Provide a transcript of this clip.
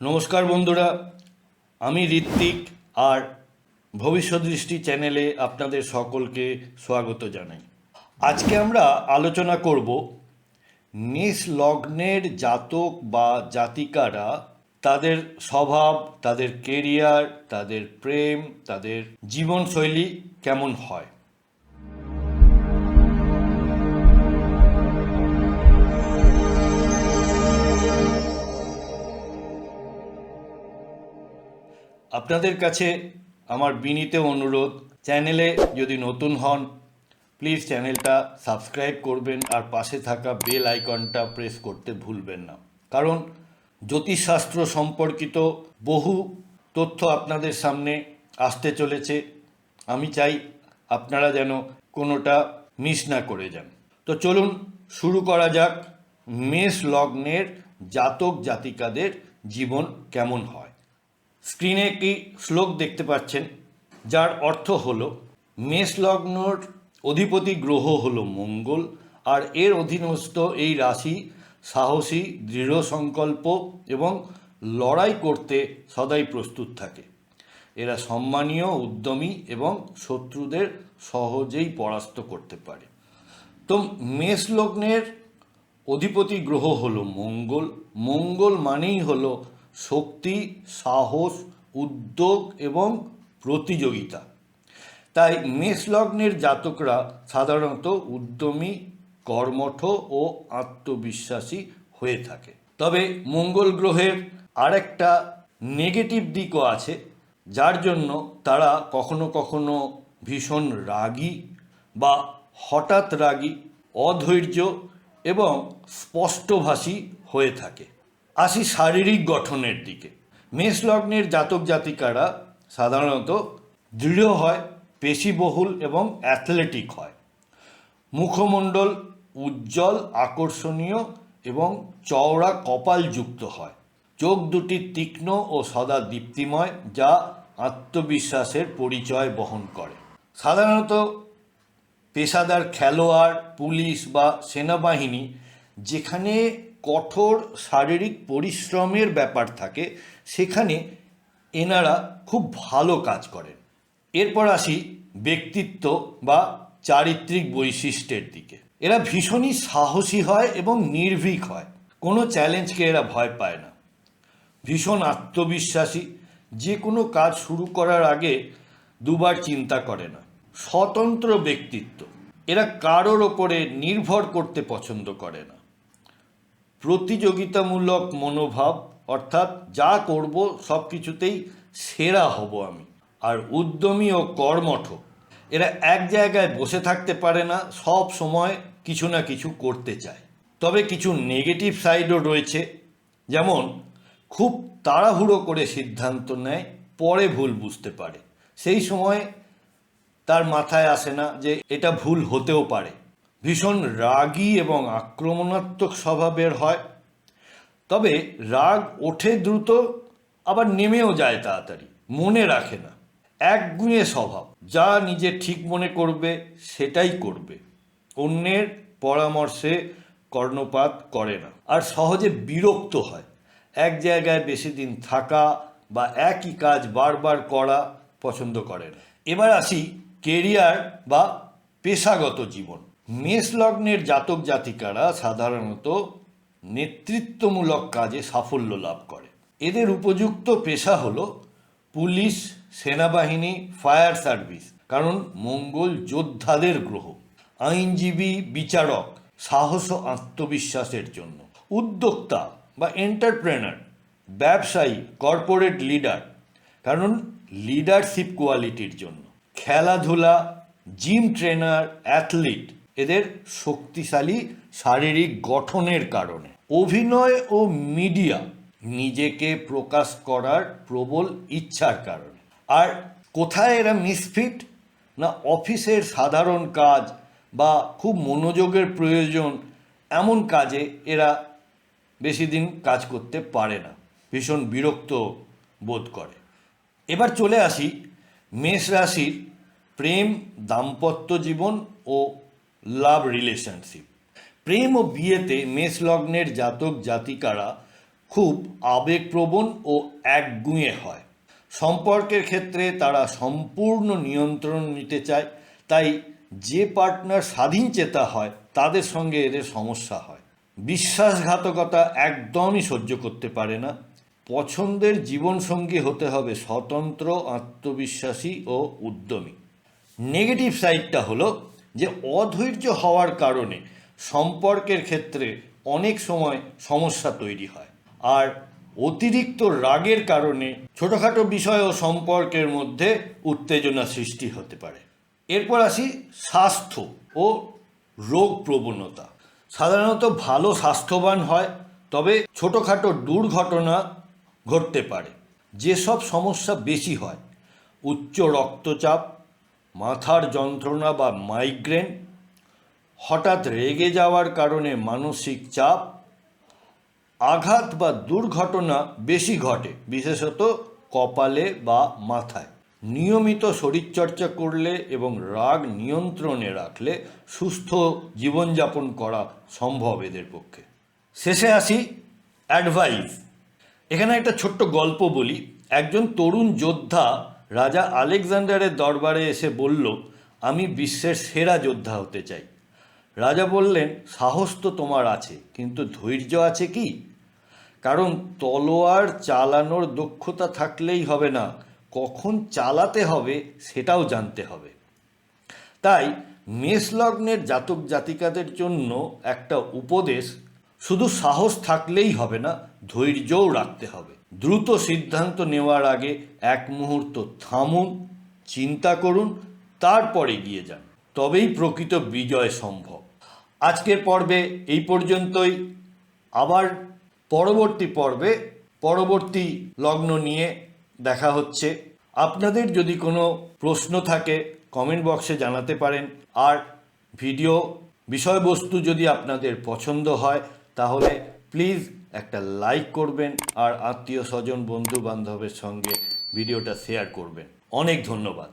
নমস্কার বন্ধুরা, আমি ঋত্বিক আর ভবিষ্যৎ দৃষ্টি চ্যানেলে আপনাদের সকলকে স্বাগত জানাই। আজকে আমরা আলোচনা করব মেষ লগ্নের জাতক বা জাতিকারা, তাদের স্বভাব, তাদের কেরিয়ার তাদের প্রেম, তাদের জীবনশৈলী কেমন হয়। আপনাদের কাছে আমার বিনীত অনুরোধ, চ্যানেলে যদি নতুন হন, প্লিজ চ্যানেলটা সাবস্ক্রাইব করবেন আর পাশে থাকা বেল আইকনটা প্রেস করতে ভুলবেন না। কারণ জ্যোতিষশাস্ত্র সম্পর্কিত বহু তথ্য আপনাদের সামনে আসতে চলেছে। আমি চাই আপনারা যেন কোনোটা মিস না করে যান। তো চলুন শুরু করা যাক। মেষ লগ্নের জাতক জাতিকাদের জীবন কেমন হয়? স্ক্রিনে একটি শ্লোক দেখতে পাচ্ছেন, যার অর্থ হল মেষ লগ্নর অধিপতি গ্রহ হল মঙ্গল, আর এর অধীনস্থ এই রাশি সাহসী, দৃঢ় সংকল্প এবং লড়াই করতে সদাই প্রস্তুত থাকে। এরা সম্মানীয়, উদ্যমী এবং শত্রুদের সহজেই পরাস্ত করতে পারে। তো মেষ লগ্নের অধিপতি গ্রহ হলো মঙ্গল। মঙ্গল মানেই হলো শক্তি, সাহস, উদ্যোগ এবং প্রতিযোগিতা। তাই মেষ লগ্নের জাতকরা সাধারণত উদ্যমী, কর্মঠ ও আত্মবিশ্বাসী হয়ে থাকে। তবে মঙ্গল গ্রহের আরেকটা নেগেটিভ দিকও আছে, যার জন্য তারা কখনো কখনো ভীষণ রাগী বা হঠাৎ রাগী, অধৈর্য এবং স্পষ্টভাষী হয়ে থাকে। আসি শারীরিক গঠনের দিকে। মেষ লগ্নের জাতক জাতিকারা সাধারণত দৃঢ় হয়, পেশিবহুল এবং অ্যাথলেটিক হয়। মুখমণ্ডল উজ্জ্বল, আকর্ষণীয় এবং চওড়া কপালযুক্ত হয়। চোখ দুটি তীক্ষ্ণ ও সদা দীপ্তিময়, যা আত্মবিশ্বাসের পরিচয় বহন করে। সাধারণত পেশাদার খেলোয়াড়, পুলিশ বা সেনাবাহিনী যেখানে কঠোর শারীরিক পরিশ্রমের ব্যাপার থাকে, সেখানে এনারা খুব ভালো কাজ করেন। এরপর আসি ব্যক্তিত্ব বা চারিত্রিক বৈশিষ্ট্যের দিকে। এরা ভীষণই সাহসী হয় এবং নির্ভীক হয়। কোনো চ্যালেঞ্জকে এরা ভয় পায় না। ভীষণ আত্মবিশ্বাসী। যে কোনো কাজ শুরু করার আগে দুবার চিন্তা করে না। স্বতন্ত্র ব্যক্তিত্ব। এরা কারোর ওপরে নির্ভর করতে পছন্দ করে না। প্রতিযোগিতামূলক মনোভাব, অর্থাৎ যা করব সব কিছুতেই সেরা হব আমি। আর উদ্যমী ও কর্মঠ, এরা এক জায়গায় বসে থাকতে পারে না, সব সময় কিছু না কিছু করতে চায়। তবে কিছু নেগেটিভ সাইডও রয়েছে, যেমন খুব তাড়াহুড়ো করে সিদ্ধান্ত নেয়, পরে ভুল বুঝতে পারে। সেই সময় তার মাথায় আসে না যে এটা ভুল হতেও পারে। ভীষণ রাগী এবং আক্রমণাত্মক স্বভাবের হয়। তবে রাগ ওঠে দ্রুত, আবার নেমেও যায় তাড়াতাড়ি, মনে রাখে না। একগুঁয়ে স্বভাব, যা নিজে ঠিক মনে করবে, সেটাই করবে। অন্যের পরামর্শে কর্ণপাত করে না। আর সহজে বিরক্ত হয়। এক জায়গায় বেশি দিন থাকা বা একই কাজ বারবার করা পছন্দ করে না। এবার আসি কেরিয়ার বা পেশাগত জীবন। মেষ লগ্নের জাতক জাতিকারা সাধারণত নেতৃত্বমূলক কাজে সাফল্য লাভ করে। এদের উপযুক্ত পেশা হলো পুলিশ, সেনাবাহিনী, ফায়ার সার্ভিস, কারণ মঙ্গল যোদ্ধাদের গ্রহ, আইনজীবী, বিচারক, সাহস ও আত্মবিশ্বাসের জন্য। উদ্যোক্তা বা এন্টারপ্রেনার, ব্যবসায়ী, কর্পোরেট লিডার, কারণ লিডারশিপ কোয়ালিটির জন্য। খেলাধুলা, জিম ট্রেনার, অ্যাথলিট এদের শক্তিশালী শারীরিক গঠনের কারণে। অভিনয় ও মিডিয়া নিজেকে প্রকাশ করার প্রবল ইচ্ছার কারণে। আর কোথায় এরা মিসফিট না অফিসের সাধারণ কাজ বা খুব মনোযোগের প্রয়োজন এমন কাজে এরা বেশি দিন কাজ করতে পারে না। ভীষণ বিরক্ত বোধ করে। এবার চলে আসি মেষ রাশির প্রেম, দাম্পত্য জীবন ও লাভ রিলেশনশিপ প্রেম ও বিয়েতে মেষ লগ্নের জাতক জাতিকারা খুব আবেগপ্রবণ ও একগুঁয়ে হয়। সম্পর্কের ক্ষেত্রে তারা সম্পূর্ণ নিয়ন্ত্রণ নিতে চায়, তাই যে পার্টনার স্বাধীন চেতা হয়, তাদের সঙ্গে এদের সমস্যা হয়। বিশ্বাসঘাতকতা একদমই সহ্য করতে পারে না। পছন্দের জীবনসঙ্গী হতে হবে স্বতন্ত্র, আত্মবিশ্বাসী ও উদ্যমী। নেগেটিভ সাইডটা হলো যে অধৈর্য হওয়ার কারণে সম্পর্কের ক্ষেত্রে অনেক সময় সমস্যা তৈরি হয়। আর অতিরিক্ত রাগের কারণে ছোটোখাটো বিষয় ও সম্পর্কের মধ্যে উত্তেজনা সৃষ্টি হতে পারে। এরপর আসি স্বাস্থ্য ও রোগ প্রবণতা। সাধারণত ভালো স্বাস্থ্যবান হয়, তবে ছোটোখাটো দুর্ঘটনা ঘটতে পারে। যেসব সমস্যা বেশি হয়, উচ্চ রক্তচাপ মাথার যন্ত্রণা বা মাইগ্রেন হঠাৎ রেগে যাওয়ার কারণে মানসিক চাপ, আঘাত বা দুর্ঘটনা বেশি ঘটে, বিশেষত কপালে বা মাথায়। নিয়মিত শরীরচর্চা করলে এবং রাগ নিয়ন্ত্রণে রাখলে সুস্থ জীবনযাপন করা সম্ভব এদের পক্ষে। শেষে আসি অ্যাডভাইস এখানে একটা ছোট্ট গল্প বলি। একজন তরুণ যোদ্ধা রাজা আলেকজান্ডারের দরবারে এসে বলল, আমি বিশ্বের সেরা যোদ্ধা হতে চাই। রাজা বললেন, সাহস তো তোমার আছে, কিন্তু ধৈর্য আছে কি? কারণ তলোয়ার চালানোর দক্ষতা থাকলেই হবে না, কখন চালাতে হবে সেটাও জানতে হবে। তাই মেষ লগ্নের জাতক জাতিকাদের জন্য একটা উপদেশ, শুধু সাহস থাকলেই হবে না, ধৈর্যও রাখতে হবে। দ্রুত সিদ্ধান্ত নেওয়ার আগে এক মুহূর্ত থামুন, চিন্তা করুন, তারপরে এগিয়ে যান। তবেই প্রকৃত বিজয় সম্ভব। আজকের পর্বে এই পর্যন্তই। আবার পরবর্তী পর্বে, পরবর্তী লগ্ন নিয়ে দেখা হচ্ছে। আপনাদের যদি কোনো প্রশ্ন থাকে কমেন্ট বক্সে জানাতে পারেন। আর ভিডিও বিষয়বস্তু যদি আপনাদের পছন্দ হয়, তাহলে প্লিজ একটা লাইক করবেন আর আত্মীয় স্বজন বন্ধু বান্ধবের সঙ্গে ভিডিওটা শেয়ার করবেন। অনেক ধন্যবাদ।